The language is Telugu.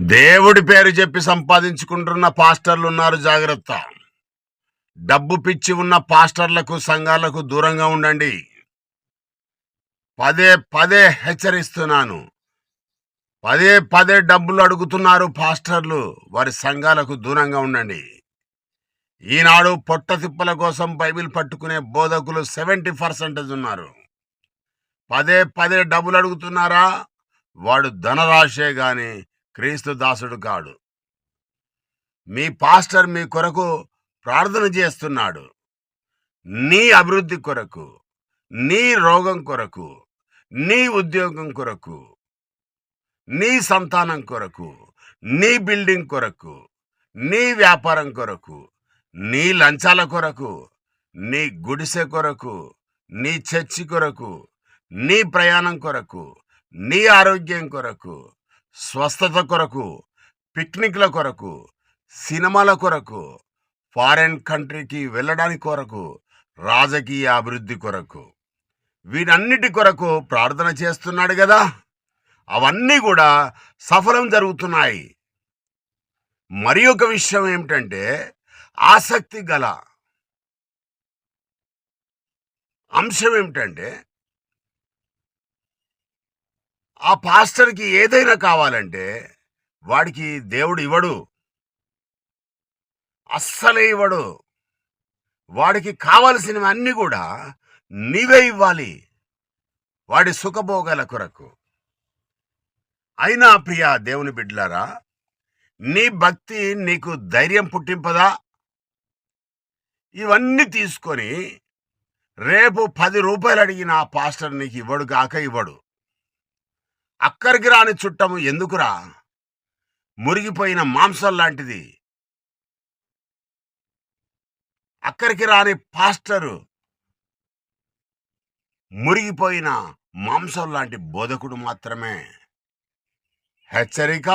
దేవుడి పేరు చెప్పి సంపాదించుకుంటున్న పాస్టర్లు ఉన్నారు జాగ్రత్త. డబ్బు పిచ్చి ఉన్న పాస్టర్లకు సంఘాలకు దూరంగా ఉండండి. పదే పదే హెచ్చరిస్తున్నాను. పదే పదే డబ్బులు అడుగుతున్నారు పాస్టర్లు వారి సంఘాలకు దూరంగా ఉండండి. ఈనాడు పొట్ట తిప్పల కోసం బైబిల్ పట్టుకునే బోధకులు సెవెంటీ పర్సెంటేజ్ ఉన్నారు. పదే పదే డబ్బులు అడుగుతున్నారా? వాడు ధనరాశే కానీ క్రీస్తు దాసుడు కాడు మీ పాస్టర్ మీ కొరకు ప్రార్థన చేస్తున్నాడు నీ అభివృద్ధి కొరకు నీ రోగం కొరకు నీ ఉద్యోగం కొరకు నీ సంతానం కొరకు నీ బిల్డింగ్ కొరకు నీ వ్యాపారం కొరకు నీ లంచాల కొరకు నీ గుడిసె కొరకు నీ చర్చి కొరకు నీ ప్రయాణం కొరకు నీ ఆరోగ్యం కొరకు స్వస్థత కొరకు పిక్నిక్ల కొరకు సినిమాల కొరకు ఫారెన్ కంట్రీకి వెళ్ళడానికి కొరకు రాజకీయ అభివృద్ధి కొరకు. వీటన్నిటి కొరకు ప్రార్థన చేస్తున్నాడు కదా అవన్నీ కూడా సఫలం జరుగుతున్నాయి. మరి ఒక విషయం ఏమిటంటే ఆసక్తి గల అంశం ఏమిటంటే ఆ పాస్టర్కి ఏదైనా కావాలంటే వాడికి దేవుడు ఇవ్వడు. అస్సలే ఇవ్వడు. వాడికి కావలసినవి అన్నీ కూడా నీవే ఇవ్వాలి. వాడి సుఖభోగాల కొరకు. అయినా ప్రియ దేవుని బిడ్డలారా నీ భక్తి నీకు ధైర్యం పుట్టింపదా? ఇవన్నీ తీసుకొని రేపు పది రూపాయలు అడిగిన ఆ పాస్టర్ నీకు ఇవ్వడు కాక ఇవ్వడు. అక్కరికి రాని చుట్టము ఎందుకురా? మురిగిపోయిన మాంసం లాంటిది. అక్కరికి రాని పాస్టరు. మురిగిపోయిన మాంసం లాంటి బోధకుడు మాత్రమే. హెచ్చరిక!